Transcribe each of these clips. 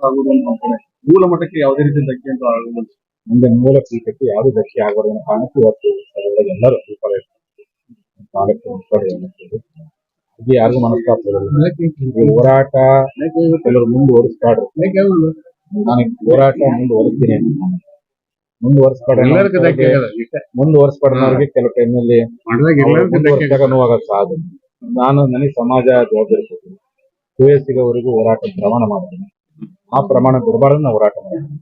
ಆಗುವುದು ಅಂತ ಅಂತಾನೆ ಮೂಲ ಮಟ್ಟಕ್ಕೆ ಯಾವುದೇ ರೀತಿ ಧಕ್ಕೆ ಅಂತ ಆಗುವುದು ಮುಂದೆ ಮೂಲ ಪೀಠಕ್ಕೆ ಯಾವುದೇ ಧಕ್ಕೆ ಆಗಬಾರ್ದು ಅಂತ ಕಾರಣಕ್ಕೆ ಇವತ್ತು ಅದರೊಳಗೆ ಎಲ್ಲರೂ ಸೂಪರ್ ಕಾಲಕ್ಕೆ. ಇದು ಯಾರಿಗೂ. ಈ ಹೋರಾಟ ಕೆಲವರು ಮುಂದುವರಿಸ್ತಾಡ್ರು ನಾನು ಈ ಹೋರಾಟ ಮುಂದುವರಿಸ್ತೀನಿ ಅಂತ. ಮುಂದುವರಿಸ್ಬೇಡ. ಮುಂದುವರಿಸ್ಬೇಡನವ್ರಿಗೆ ಕೆಲವು ಟೈಮಲ್ಲಿ ಸಹಜ ನಾನು ನನಗೆ ಸಮಾಜ ಜವಾಬ್ದಾರಿ ಗೆ ವರೆಗೂ ಹೋರಾಟ ಭ್ರಮಣ ಮಾಡ್ತೀನಿ ಆ ಪ್ರಮಾಣ ಬಿಡಬಾರ್ದು ನಾವು ಹೋರಾಟ ಮಾಡ್ತೀನಿ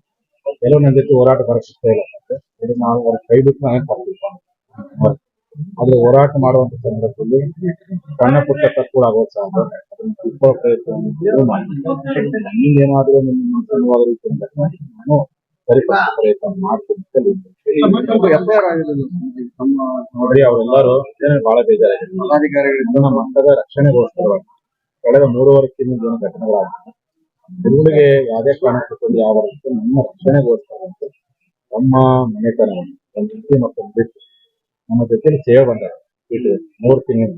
ಕೆಲವು ನನ್ನ ಜೊತೆ ಹೋರಾಟ ಇಷ್ಟ ಇಲ್ಲ. ಅಂದ್ರೆ ಇದು ನಾವು ಅವ್ರ ಕೈ ಬಿಟ್ಟು ನಾನೇ ತಪ್ಪಿಲ್ಲ ಆದ್ರೆ ಹೋರಾಟ ಮಾಡುವಂತ ಸಂದರ್ಭದಲ್ಲಿ ಸಣ್ಣ ಪುಟ್ಟ ತಪ್ಪುಗಳು ಆಗೋದು ಸಹ ಮಾಡಿ ನಿಮ್ಗೇನಾದ್ರೂ ನಿಮ್ಮ ಪ್ರಯತ್ನ ನಮ್ಮ ನೋಡ್ರಿ ಅವರೆಲ್ಲರೂ ಏನೇ ಬಹಳ ಬೇಜಾರಾಗಿದೆ ನಮ್ಮ ಮಟ್ಟದ ರಕ್ಷಣೆಗೋಸ್ಕರವಾಗಿ ಕಳೆದ ಮೂರುವರೆ ತಿಂಗಳ ಏನು ಹುಡುಗರಿಗೆ ಯಾವುದೇ ಕಾರಣಕ್ಕೂ ಯಾವ ರೀತಿ ನಮ್ಮ ರಕ್ಷಣೆಗೋಸ್ಕರ ಅಂತ ನಮ್ಮ ಮನೆತನವನ್ನು ನಮ್ಮ ಹೆಂಡತಿ ಮಕ್ಕಳನ್ನು ಬಿಟ್ಟು ನಮ್ಮ ಜೊತೆಲಿ ಸೇವೆ ಬಂದಾಗ ಬಿಟ್ಟು ಮೂರು ತಿಂಗಳು.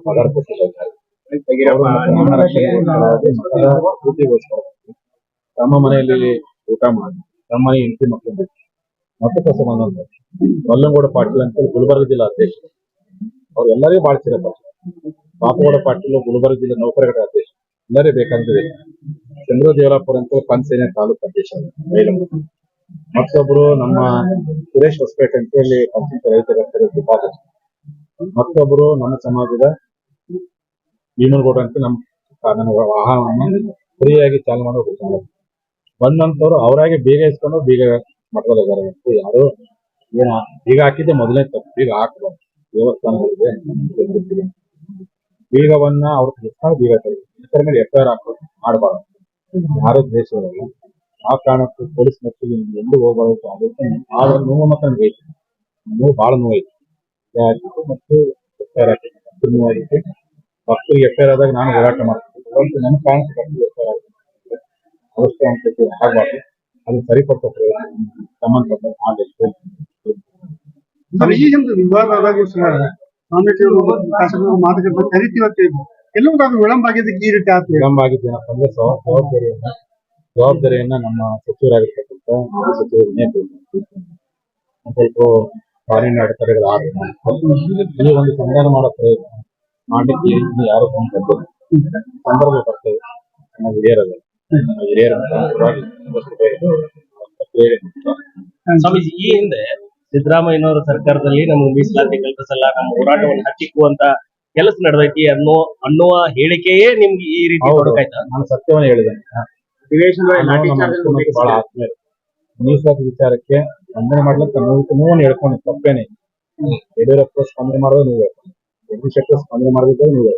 ಪಗಾರ ಕೊಟ್ಟಿದ್ದಾರೆ ನಮ್ಮ ಮಕ್ಕಳ ತಮ್ಮ ಮನೆಯಲ್ಲಿ ಊಟ ಮಾಡಿ ತಮ್ಮ ಹೆಂಡತಿ ಮಕ್ಕಳು ಬಿಟ್ಟು ಮತ್ತೆ ಕಸ ಬಂದ ಮಲ್ಲಂಗೌಡ ಪಾಟೀಲ್ ಅಂತೇಳಿ ಗುಲ್ಬರ್ಗ ಜಿಲ್ಲಾ ಅಧ್ಯಕ್ಷ ಅವ್ರು ಎಲ್ಲರಿಗೂ ಚಿರಪ್ಪ ಪಾಪಗೌಡ ಪಾಟೀಲ್ ಗುಲ್ಬರ್ಗ ಜಿಲ್ಲೆ ನೌಕರರ ಅಧ್ಯಕ್ಷ ಬೇಕಾಗ್ತದೆ. ಚಂದ್ರ ದೇವರಾಪುರ ಅಂತ ಪಂಚೇನೆ ತಾಲೂಕು ಅಧ್ಯಕ್ಷ ಮತ್ತೊಬ್ರು ನಮ್ಮ ಸುರೇಶ್ ಹೊಸಪೇಟೆ ಅಂತ ಹೇಳಿ ಪಂಚಾಯತ್ ರೈತರ ಉಪಾಧ್ಯಕ್ಷ ಮತ್ತೊಬ್ರು ನಮ್ಮ ಸಮಾಜದ ಭೀಮನಗೌಡ ಅಂತ ನಮ್ಮ ನನ್ನ ವಾಹನವನ್ನು ಫ್ರೀಯಾಗಿ ಚಾಲನೆ ಮಾಡೋ ಒಬ್ಬ ಬಂದಂತವ್ರು ಅವರಾಗಿ ಬೀಗ ಇಸ್ಕೊಂಡು ಬೀಗ ಮಠದಲ್ಲಿ ಅಂತ ಯಾರು ಏನ ಬೀಗ ಹಾಕಿದ್ದೆ ಮೊದಲನೇ ತಪ್ಪು. ಬೀಗ ಹಾಕಬಾರ್ದು. ದೇವಸ್ಥಾನಗಳಿಗೆ ಗೊತ್ತಿದೆ. ಬೀಗವನ್ನ ಅವ್ರ ಬೀಗ ತೆಗೆದು ಇತರ ಮೇಲೆ ಎಫ್ ಐ ಆರ್ ಹಾಕೋದು ಮಾಡಬಾರ್ದು. ಯಾರು ದ್ವೇಷವಲ್ಲ ಆ ಕಾರಣಕ್ಕೂ ಪೊಲೀಸ್ ಮೆಟ್ಟಿಗೆ ಎಲ್ಲಿ ಹೋಗಬಾರದು ಅದಕ್ಕೆ ಆ ನೋವು ಮಾತ್ರ ನನಗೆ ಐತಿ. ನೋವು ಬಹಳ ನೋವು ಐತಿ. ಮತ್ತು ಎಫ್ ಐ ಆರ್ ಹಾಕಿ. ಭಕ್ತರಿಗೆ ಎಫ್ ಐ ಆರ್ ಆದಾಗ ನಾನು ಹೋರಾಟ ಮಾಡ್ತೀನಿ. ನನ್ನ ಕಾರಣಕ್ಕೆ ಎಫ್ಐಆರ್ ಎಫ್ ಐ ಆರ್ ಅವಸ್ಥೆ ಅಂತ ಆಗಬಾರ್ದು. ಅದು ಸರಿಪಡಿಸೋ ಪ್ರಯತ್ನ ಸಂಬಂಧಪಟ್ಟ ಮಾಡಬೇಕು ಈ ಒಂದು ವಿವಾದ ಆದಾಗ ಮತ್ತು ಶಾಸಕರು ಮಾತುಕತೆ ಕರಿತೀವತ್ತೆ ಎಲ್ಲವೂ ಅದು ವಿಳಂಬ ಆಗಿದ್ದಕ್ಕೆ ಈ ರೀತಿ ಆಯ್ತು ವಿಳಂಬ ಆಗಿದ್ದೇನಪ್ಪ ಅಂದ್ರೆ ಜವಾ- ಜವಾಬ್ದಾರಿಯನ್ನ ಜವಾಬ್ದಾರಿಯನ್ನ ನಮ್ಮ ಸಚಿವರಾಗಿರ್ತಕ್ಕಂಥ ಮಾಜಿ ಸಚಿವರು ವಿನಯ್ ಕುಮಾರ್ ಒಂದ್ ಸ್ವಲ್ಪ ಕಾನೂನು ಅಡೆತಡೆಗಳು ಆಗಿದೆ ಈ ಒಂದು ಸಂಧಾನ ಮಾಡೋ ಪ್ರಯತ್ನ ಮಾಡ್ಲಿಕ್ಕೆ ಇನ್ನು ಯಾರು ಬಂದಿಲ್ಲ. ಸಂದರ್ಭ ಬರ್ತದೆ ನಮ್ಮ ಹಿರಿಯರಲ್ಲ ನಮ್ಮ ಹಿರಿಯರ ಮುಖಾಂತರವಾಗಿ ಒಂದಷ್ಟು ಬೇಗ ಪತ್ರಿಕೆ ಸ್ವಾಮೀಜಿ ಈ ಹಿಂದೆ ಸಿದ್ದರಾಮಯ್ಯನವರ ಸರ್ಕಾರದಲ್ಲಿ ನಮ್ಗೆ ಮೀಸಲಾತಿ ಕಲ್ಪಿಸಲ್ಲ ನಮ್ಮ ಹೋರಾಟವನ್ನು ಹತ್ತಿಕ್ಕುವಂತ ಕೆಲಸ ನಡೆದೈತಿ ಅನ್ನೋ ಅನ್ನುವ ಹೇಳಿಕೆಯೇ ನಿಮ್ಗೆ ಈ ರೀತಿ ನಾನು ಸತ್ಯವನ್ನ ಹೇಳಿದ್ದೇನೆ ಬಹಳ ಆತ್ಮೀಯ. ಮೀಸಲಾತಿ ವಿಚಾರಕ್ಕೆ ಸ್ಪಂದನೆ ಮಾಡ್ಲಿಕ್ಕೆ ನೋವು ಹೇಳ್ಕೊಂಡು ತಪ್ಪೇನೆ. ಯಡಿಯೂರಪ್ಪ ಸ್ಪಂದನೆ ಮಾಡೋದು ನೀವು ಶೆಟ್ಟರ್ ಸ್ಪಂದನೆ ಮಾಡದಿದ್ದಾಗ ನೀವು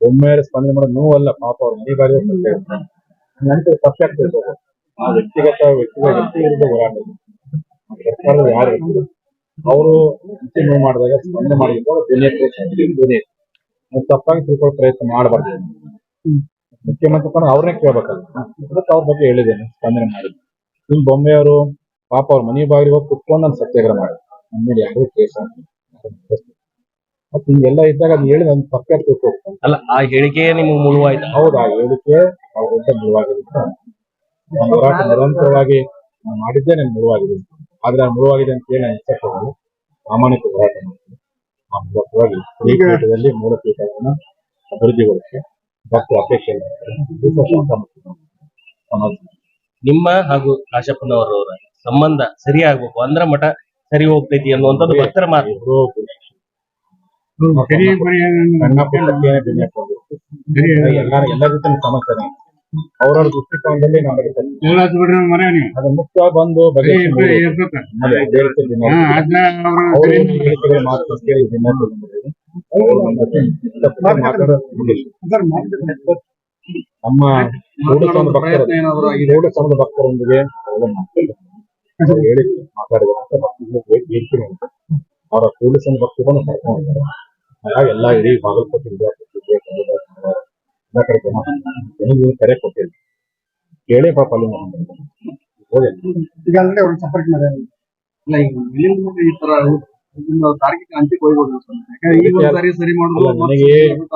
ಒಮ್ಮೆ ಸ್ಪಂದನೆ ಮಾಡೋದು ನೋವಲ್ಲ ಪಾಪ ಅವ್ರು ಮನೆ ಬಾರಿ ನಂತರ ತಪ್ಪಾಗ್ತಿರ್ಬೋದು ಆ ವ್ಯಕ್ತಿಗತ ವ್ಯಕ್ತಿಗತ ವ್ಯಕ್ತಿ ಇರೋದು ಹೋರಾಟ ಸರ್ಕಾರದ ಯಾರು ಅವರು ನೋವು ಮಾಡಿದಾಗ ಸ್ಪಂದನೆ ಮಾಡಿದ್ರು. ತಪ್ಪಾಗಿ ತಿಳ್ಕೊಳ್ಳೋ ಪ್ರಯತ್ನ ಮಾಡಬಾರ್ದು. ಮುಖ್ಯಮಂತ್ರಿ ಪರ ಅವ್ರನ್ನೇ ಕೇಳ್ಬೇಕಲ್ಲ. ಅದಕ್ಕೆ ಅವ್ರ ಬಗ್ಗೆ ಹೇಳಿದ್ದೇನೆ ಸ್ಪಂದನೆ ಮಾಡಿ ಬೊಂಬೆ ಅವರು ಪಾಪ ಅವ್ರ ಮನೆ ಬಾಗಿಲು ಹೋಗಿ ಕುತ್ಕೊಂಡು ನಾನು ಸತ್ಯಾಗ್ರಹ ಮಾಡಿ ನಮ್ಮ ಮೇಲೆ ಯಾರು ಕೇಸ ಮತ್ತೆ ಹಿಂಗೆಲ್ಲ ಇದ್ದಾಗ ಅದು ಹೇಳಿ ನನ್ ತಪ್ಪೇ ತಿಳ್ಕೊಬೇಕು ಅಲ್ಲ ಆ ಹೇಳಿಕೆ ನಿಮ್ಗೆ ಮುಳುವಾಯ್ತು? ಹೌದು ಆ ಹೇಳಿಕೆ ಅವ್ರ ನಮ್ಮ ಹೋರಾಟ ನಿರಂತರವಾಗಿ ನಾನು ಮಾಡಿದ್ದೇ ನಾನು ಮುಳುವಾಗಿದೆ ಆದ್ರೆ ಆ ಮುಳುವಾಗಿದೆ ಅಂತ ಹೇಳಿ ನಾನು ಇಚ್ಛೆ ಪಡಲ್ಲ ಪ್ರಾಮಾಣಿಕ ಹೋರಾಟ ಮಾಡ್ತೀನಿ. ಆ ಮೂಲಕವಾಗಿ ಈ ಪೀಠದಲ್ಲಿ ಮೂಲ ಪೀಠವನ್ನು ಅಭಿವೃದ್ಧಿಗೊಳಿಸಿ ಡಾಕ್ಟರ್ ಅಪೇಕ್ಷೆ ಸಮಾಜ ನಿಮ್ಮ ಹಾಗೂ ಕಾಶಪ್ಪನವರವರ ಸಂಬಂಧ ಸರಿ ಆಗ್ಬೇಕು ಅಂದ್ರ ಮಠ ಸರಿ ಹೋಗ್ತೈತಿ ಅನ್ನುವಂಥದ್ದು ಭಕ್ತರ ಮಾತು. ಎಲ್ಲರ ಸಣ್ಣ ಜೊತೆ ಸಮಸ್ಯೆ ಅವ್ರವ್ರ ದೃಷ್ಟಿಕೋನದಲ್ಲಿ ನಾವು. ಅದು ಬಂದು ನಮ್ಮ ಭಕ್ತರು ಕೂಡಸಂದ ಭಕ್ತರೊಂದಿಗೆ. ಹೇಳಿ. ಅವರ ಕೂಡಸಂದ ಭಕ್ತರನ್ನು ಕರ್ಕೊಂಡು ಹೋಗ್ತಾರೆ. ಹಾಗಾಗಿ ಎಲ್ಲ ಇಡೀ ಬಾಗಲಕೋಟೆ ಕಡೆ ಜನ ಜನರಿಗೆ ಕರೆ ಕೊಟ್ಟಿದ್ದೆ ಕೇಳೇ ಪಾಪ ಅಲ್ಲಿ ಈಗ ಅಂದ್ರೆ ಅವ್ರು ಸಪೋರ್ಟ್ ಮಾಡ್ಯಾರ ಇಲ್ಲ ಈಗ ಈ ತರ ತಾರ್ಕಿಕ ಅಂತ್ಯಕ್ಕೆ ಹೋಗ್ಬೋದು ಸರ್. ಯಾಕಂದ್ರೆ ಒಂದ್ ಸಾರಿ ಸರಿ ಅಲ್ಲ ಮಾಡೋದು ನನಗೆ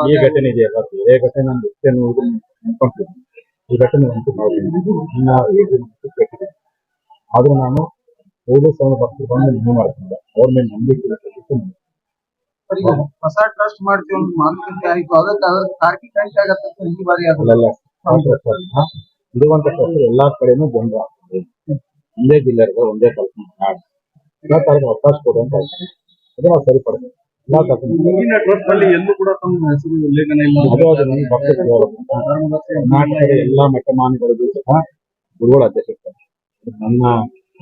ಈ ಘಟನೆ ಇದೆಯಲ್ಲ ಬೇರೆ ಘಟನೆ ನಾನು ನೋಡಿದ್ರು ಈ ಘಟನೆ ಅಂತೂ ನನ್ನ ಆದ್ರೂ ನಾನು ಪೊಲೀಸ್ ಅವರು ಮನವಿ ಮಾಡ್ತಿದ್ದೆ ಅವ್ರ ಮೇಲೆ ನಂಬಿಕೆ. ಹೊಸ ಟ್ರಸ್ಟ್ ಮಾಡ್ತೀವಿ ಒಂದು ಮಾತುಕತೆ ಆಯ್ತು ಅದಕ್ಕೆ ಅದ್ರ ತಾರ್ಕಿಕ ಅಂತ್ಯ ಆಗತ್ತೆ ಅಂತ ಈ ಬಾರಿ ಅಲ್ಲೆಲ್ಲ ಇರುವಂತ ಎಲ್ಲಾ ಕಡೆನೂ ಜನರು ಆಗ್ತದೆ. ಒಂದೇ ಜಿಲ್ಲೆ ಒಂದೇ ಕೆಲಸ ಮಾಡಿ ಎಲ್ಲಾ ತರದ ಅವಕಾಶ ಕೊಡುವಂತ ಅದು ನಾವು ಎಲ್ಲಾ ಕಲ್ಪನೆ ಟ್ರಸ್ಟ್ ಅಲ್ಲಿ ಎಲ್ಲೂ ಕೂಡ ತಮ್ಮ ಹೆಸರು ಉಲ್ಲೇಖನ ಇಲ್ಲ. ಅದು ಕರ್ನಾಟಕದ ಎಲ್ಲಾ ಮಠಮಾನಿಗಳಿಗೂ ಸಹ ಗುರುಗಳ ಅಧ್ಯಕ್ಷ ಇರ್ತಾರೆ. ಇದು ನನ್ನ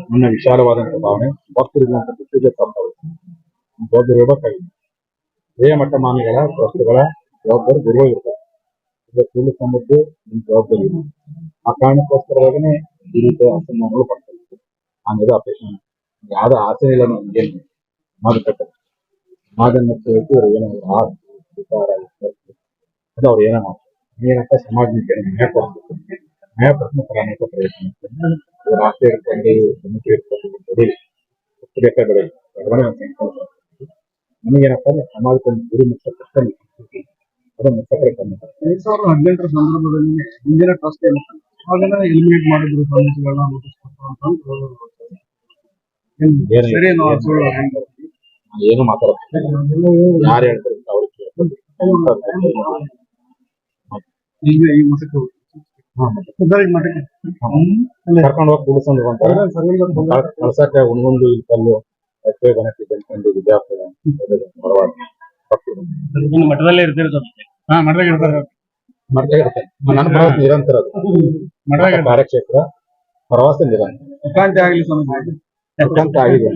ನನ್ನ ವಿಶಾಲವಾದಂತ ಭಾವನೆ. ಭಕ್ತರಿಗೆ ಅಂತ ಬಿಟ್ಟಿದ್ದೆ ತಪ್ಪಾಗುತ್ತೆ ಜವಾಬ್ದಾರಿ ಇರಬೇಕಾಗಿದೆ ಹಿರಿಯ ಮಠಮಾನಿಗಳ ಟ್ರಸ್ಟ್ಗಳ ಜವಾಬ್ದಾರಿ ಗುರುಗಳು ಇರ್ತಾರೆ ಇದು ಕೂಲಿ ಸಂಬಂಧಿ ನಿಮ್ ಜವಾಬ್ದಾರಿ ಇದೆ ಆ ಕಾರಣಕ್ಕೋಸ್ಕರವಾಗನೇ ಈ ರೀತಿಯ ಅಸಮಾನಗಳು ಬರ್ತಾರೆ ಹಂಗದು ಅಪೇಕ್ಷೆ ಯಾವ್ದು ಆಸೆ ಇಲ್ಲ ನಮ್ಗೇನು ಮಾತುಕತೆ ಸಮಾಧಾನ ಮತ್ತು ಇವರು ಏನೋ ಆ ವಿಚಾರ ಇರ್ತದೆ. ಅದು ಅವ್ರು ಏನೋ ಮಾಡ್ತಾರೆ ಏನಂತ ಸಮಾಜಕ್ಕೆ ನ್ಯಾಯ ಕೊಡಿಸ್ಬೇಕು ನ್ಯಾಯ ಕೊಡಿಸೋ ಅನೇಕ ಪ್ರಯತ್ನ ಮಾಡ್ತಾರೆ. ಇದು ರಾಷ್ಟ್ರೀಯ ಇರ್ಕೊಂಡು ಸಮಿತಿ ಇರ್ಕೊಂಡು ಬೆಳೀಲಿ ಎಷ್ಟು ಬೇಕಾದ್ರೆ ಬೆಳೀಲಿ ಬೆಳವಣಿಗೆ ಒಂದು ಸಂಕಲ್ಪ ನಮಗೇನಪ್ಪ ಅಂದ್ರೆ ಸಮಾಜಕ್ಕೆ ಒಂದು ಗುರಿ ಮುಚ್ಚ ಕಷ್ಟ ಅದು ಮುಚ್ಚಕ್ಕೆ ಕಮ್ಮಿ ಎರಡ್ ಸಾವಿರದ ಹದಿನೆಂಟರ ಸಂದರ್ಭದಲ್ಲಿ ಇಂದಿನ ಟ್ರಸ್ಟ್ ಏನು ಅವಾಗೆಲ್ಲ ಎಲಿಮಿನೇಟ್ ಮಾಡಿದ್ರು ಸ್ವಾಮೀಜಿಗಳನ್ನ ಏನ್ ಸರಿ ಮಾತಾಡ್ತೀನಿ ಯಾರು ಹೇಳ್ತಾರೆ ಅಂತ ಅವ್ರಿಗೆ. ಈಗ ಈ ಮಠಕ್ಕೆ ಕರ್ಕೊಂಡು ಹೋಗಿ ಕೂಡಿಸ್ಕೊಂಡು ಕಳ್ಸಕ್ಕೆ ಒಂದೊಂದು ಇಲ್ಲಿ ಕಲ್ಲು ಮಠದಲ್ಲೇ ಇರ್ತೀರಿ ಸರ್ ಹಾ ಮಠದಾಗ ಇರ್ತಾರೆ ಇರ್ತಾರೆ. ನನ್ನ ಪ್ರವಾಸ ನಿರಂತರ ಅದು. ಮಠದಾಗ ಇರ್ತಾರೆ. ಕಾರ್ಯಕ್ಷೇತ್ರ ಪ್ರವಾಸ ನಿರಂತರ. ಮುಖಾಂತಿ ಆಗ್ಲಿ ಆಗಿದೆ.